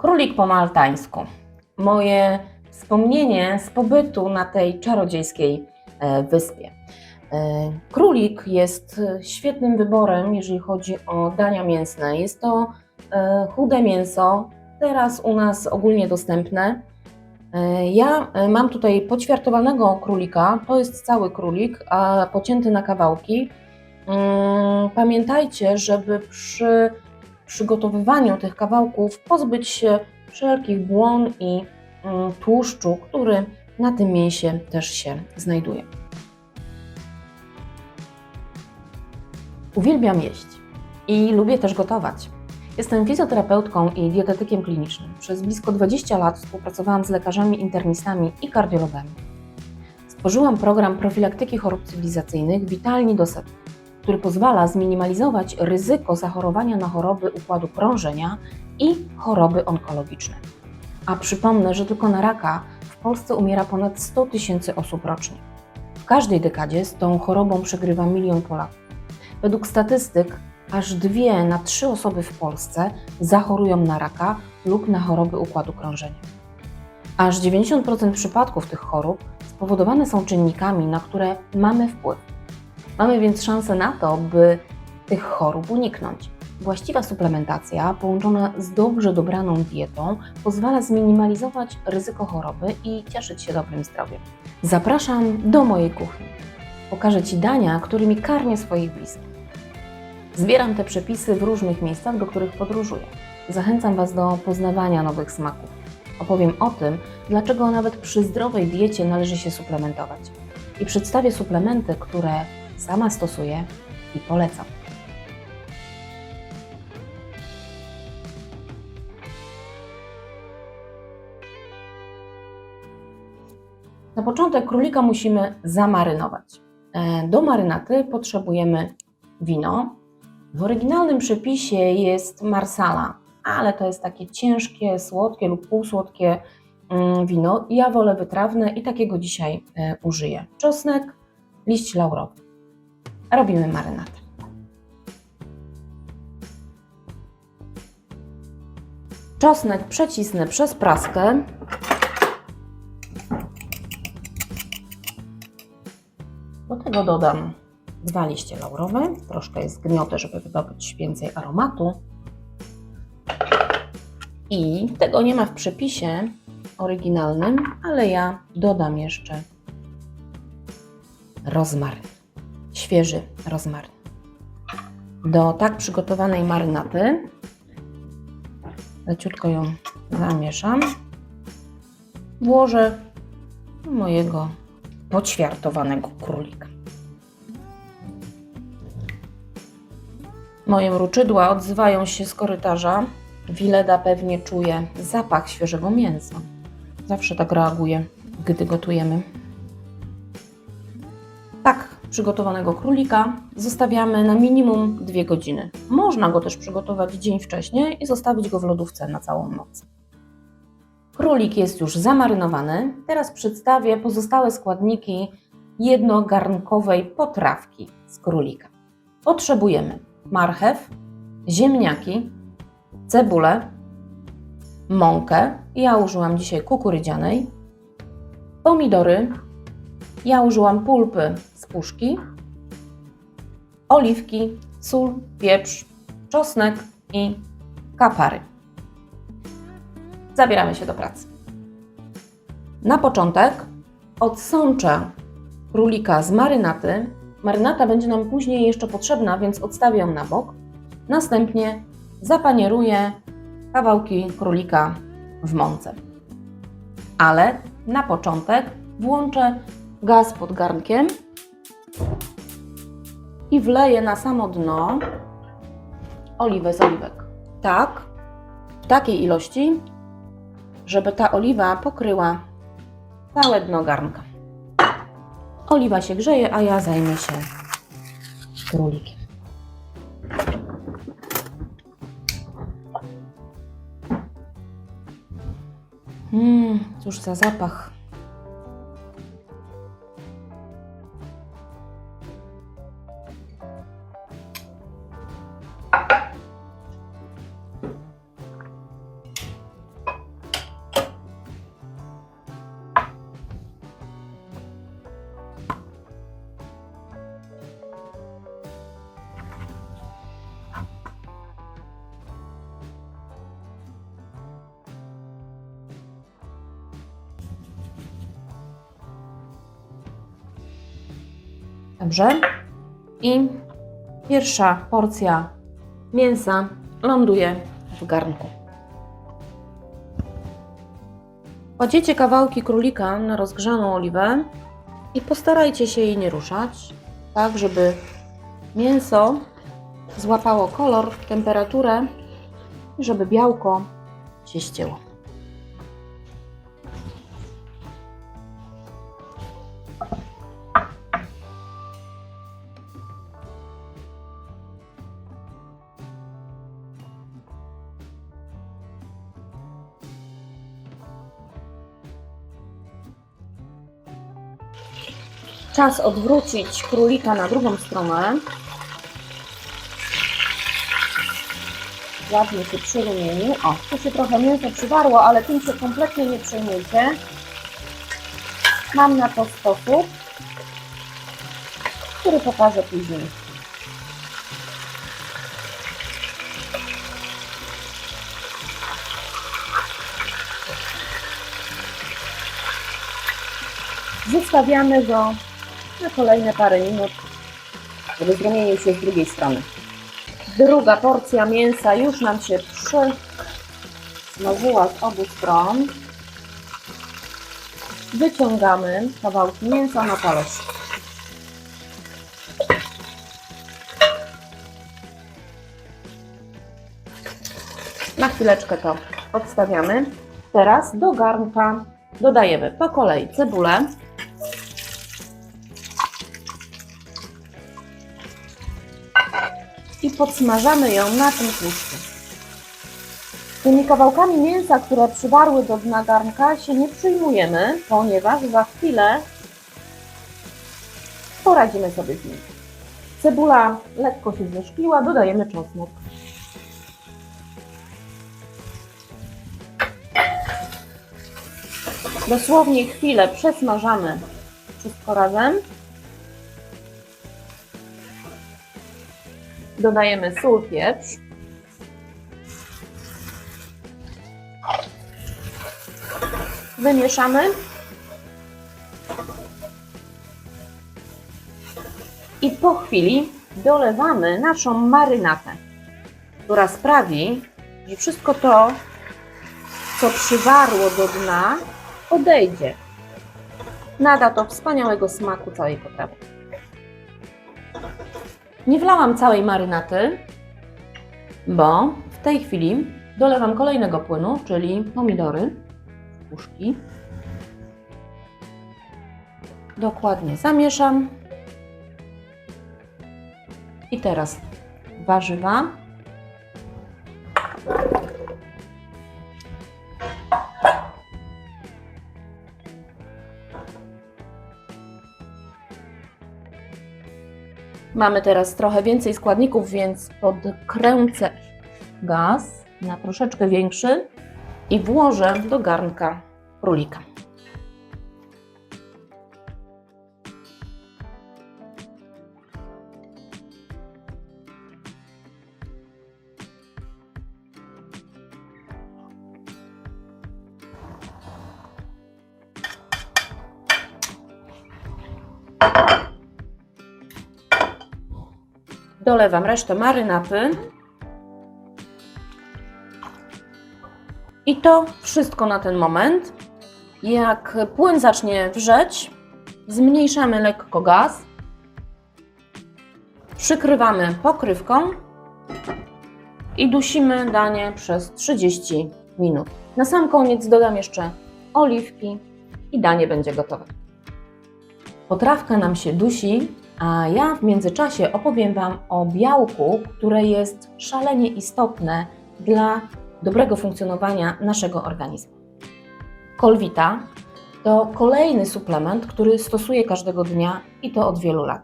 Królik po maltańsku. Moje wspomnienie z pobytu na tej czarodziejskiej e, wyspie. E, Królik jest e, świetnym wyborem, jeżeli chodzi o dania mięsne. Jest to chude mięso, teraz u nas ogólnie dostępne. Ja mam tutaj poćwiartowanego królika, to jest cały królik, a pocięty na kawałki. Mm, Pamiętajcie, żeby przy przygotowywaniu tych kawałków pozbyć się wszelkich błon i mm, tłuszczu, który na tym mięsie też się znajduje. Uwielbiam jeść i lubię też gotować. Jestem fizjoterapeutką i dietetykiem klinicznym. Przez blisko 20 lat współpracowałam z lekarzami internistami i kardiologami. Stworzyłam program profilaktyki chorób cywilizacyjnych Witalni do Setu, który pozwala zminimalizować ryzyko zachorowania na choroby układu krążenia i choroby onkologiczne. A przypomnę, że tylko na raka w Polsce umiera ponad 100 tysięcy osób rocznie. W każdej dekadzie z tą chorobą przegrywa milion Polaków. Według statystyk aż dwie na trzy osoby w Polsce zachorują na raka lub na choroby układu krążenia. Aż 90% przypadków tych chorób spowodowane są czynnikami, na które mamy wpływ. Mamy więc szansę na to, by tych chorób uniknąć. Właściwa suplementacja połączona z dobrze dobraną dietą pozwala zminimalizować ryzyko choroby i cieszyć się dobrym zdrowiem. Zapraszam do mojej kuchni. Pokażę Ci dania, którymi karmię swoich bliskich. Zbieram te przepisy w różnych miejscach, do których podróżuję. Zachęcam Was do poznawania nowych smaków. Opowiem o tym, dlaczego nawet przy zdrowej diecie należy się suplementować. I przedstawię suplementy, które sama stosuję i polecam. Na początek królika musimy zamarynować. E, Do marynaty potrzebujemy wino. W oryginalnym przepisie jest marsala, ale to jest takie ciężkie, słodkie lub półsłodkie mm, wino. Ja wolę wytrawne i takiego dzisiaj e, użyję. Czosnek, liść laurowy. Robimy marynatę. Czosnek przecisnę przez praskę. Do tego dodam dwa liście laurowe. Troszkę jest gniotę, żeby wydobyć więcej aromatu. I tego nie ma w przepisie oryginalnym, ale ja dodam jeszcze rozmaryn. Świeży rozmaryn. Do tak przygotowanej marynaty leciutko ją zamieszam. Włożę mojego poćwiartowanego królika. Moje mruczydła odzywają się z korytarza. Wileda pewnie czuje zapach świeżego mięsa. Zawsze tak reaguje, gdy gotujemy. Tak przygotowanego królika zostawiamy na minimum 2 godziny. Można go też przygotować dzień wcześniej i zostawić go w lodówce na całą noc. Królik jest już zamarynowany. Teraz przedstawię pozostałe składniki jednogarnkowej potrawki z królika. Potrzebujemy marchew, ziemniaki, cebulę, mąkę. Ja użyłam dzisiaj kukurydzianej, pomidory. Ja użyłam pulpy z puszki, oliwki, sól, pieprz, czosnek i kapary. Zabieramy się do pracy. Na początek odsączę królika z marynaty. Marynata będzie nam później jeszcze potrzebna, więc odstawię ją na bok. Następnie zapanieruję kawałki królika w mące. Ale na początek włączę gaz pod garnkiem i wleję na samo dno oliwę z oliwek. Tak, w takiej ilości, żeby ta oliwa pokryła całe dno garnka. Oliwa się grzeje, a ja zajmę się królikiem. Mmm, cóż za zapach. Dobrze. I pierwsza porcja mięsa ląduje w garnku. Kładziecie kawałki królika na rozgrzaną oliwę i postarajcie się jej nie ruszać, tak żeby mięso złapało kolor, temperaturę i żeby białko się ścięło. Czas odwrócić królika na drugą stronę. Ładnie się przyrumieni. O, tu się trochę mięso przywarło, ale tym się kompletnie nie przejmujcie. Mam na to sposób, który pokażę później. Zostawiamy go na kolejne parę minut, żeby zrumienił się z drugiej strony. Druga porcja mięsa już nam się przysmażyła z obu stron. Wyciągamy kawałki mięsa na talerz. Na chwileczkę to odstawiamy. Teraz do garnka dodajemy po kolei cebulę. I podsmażamy ją na tym tłuszczu. Tymi kawałkami mięsa, które przywarły do dna garnka się nie przyjmujemy, ponieważ za chwilę poradzimy sobie z nimi. Cebula lekko się zeszkliła, dodajemy czosnek. Dosłownie chwilę przesmażamy wszystko razem. Dodajemy sól, pieprz. Wymieszamy. I po chwili dolewamy naszą marynatę, która sprawi, że wszystko to, co przywarło do dna, odejdzie. Nada to wspaniałego smaku całej potrawy. Nie wlałam całej marynaty, bo w tej chwili dolewam kolejnego płynu, czyli pomidory, puszki. Dokładnie zamieszam. I teraz warzywa. Mamy teraz trochę więcej składników, więc podkręcę gaz na troszeczkę większy i włożę do garnka królika. Dolewam resztę marynaty. I to wszystko na ten moment. Jak płyn zacznie wrzeć, zmniejszamy lekko gaz. Przykrywamy pokrywką i dusimy danie przez 30 minut. Na sam koniec dodam jeszcze oliwki i danie będzie gotowe. Potrawka nam się dusi, a ja w międzyczasie opowiem Wam o białku, które jest szalenie istotne dla dobrego funkcjonowania naszego organizmu. Kolwita to kolejny suplement, który stosuję każdego dnia i to od wielu lat.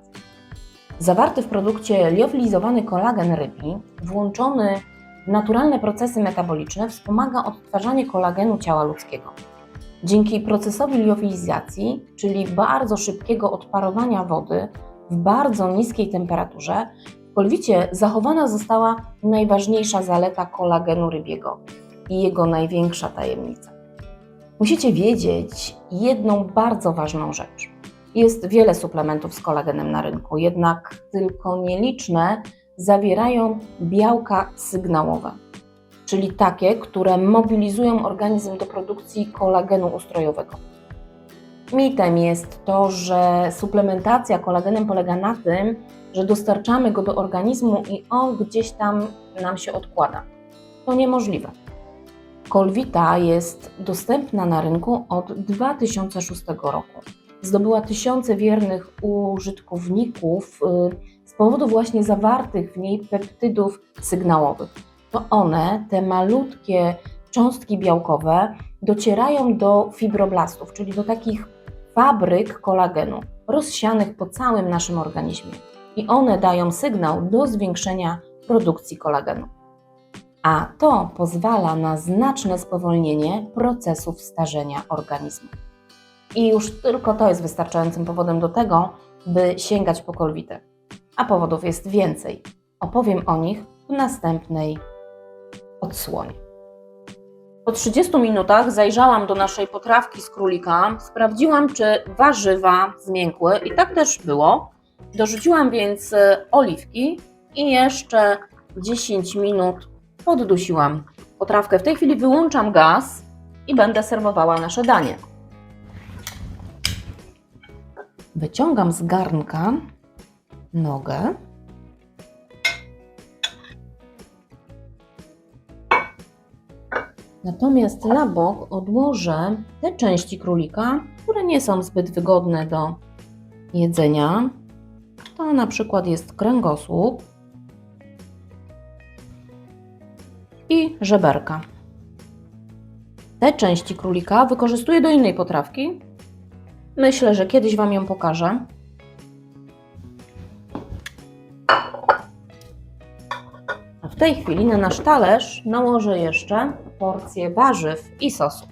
Zawarty w produkcie liofilizowany kolagen rybi, włączony w naturalne procesy metaboliczne, wspomaga odtwarzanie kolagenu ciała ludzkiego. Dzięki procesowi liofilizacji, czyli bardzo szybkiego odparowania wody w bardzo niskiej temperaturze, w kolwicie zachowana została najważniejsza zaleta kolagenu rybiego i jego największa tajemnica. Musicie wiedzieć jedną bardzo ważną rzecz. Jest wiele suplementów z kolagenem na rynku, jednak tylko nieliczne zawierają białka sygnałowe, czyli takie, które mobilizują organizm do produkcji kolagenu ustrojowego. Mitem jest to, że suplementacja kolagenem polega na tym, że dostarczamy go do organizmu i on gdzieś tam nam się odkłada. To niemożliwe. Kolwita jest dostępna na rynku od 2006 roku. Zdobyła tysiące wiernych użytkowników y, z powodu właśnie zawartych w niej peptydów sygnałowych. To one, te malutkie cząstki białkowe, docierają do fibroblastów, czyli do takich fabryk kolagenu rozsianych po całym naszym organizmie. I one dają sygnał do zwiększenia produkcji kolagenu a to pozwala na znaczne spowolnienie procesów starzenia organizmu. I już tylko to jest wystarczającym powodem do tego, by sięgać po kolwitę. A powodów jest więcej. Opowiem o nich w następnej odsłonie. Po 30 minutach zajrzałam do naszej potrawki z królika, sprawdziłam, czy warzywa zmiękły i tak też było. Dorzuciłam więc e, oliwki i jeszcze 10 minut poddusiłam potrawkę. W tej chwili wyłączam gaz i będę serwowała nasze danie. Wyciągam z garnka nogę. Natomiast na bok odłożę te części królika, które nie są zbyt wygodne do jedzenia. To na przykład jest kręgosłup i żeberka. Te części królika wykorzystuję do innej potrawki. Myślę, że kiedyś Wam ją pokażę. A w tej chwili na nasz talerz nałożę jeszcze porcję warzyw i sosu.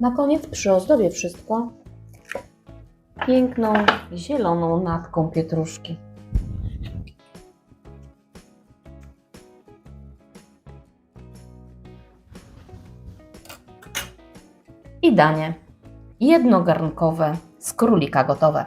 Na koniec przyozdobię wszystko piękną, zieloną natką pietruszki. I danie jednogarnkowe z królika gotowe.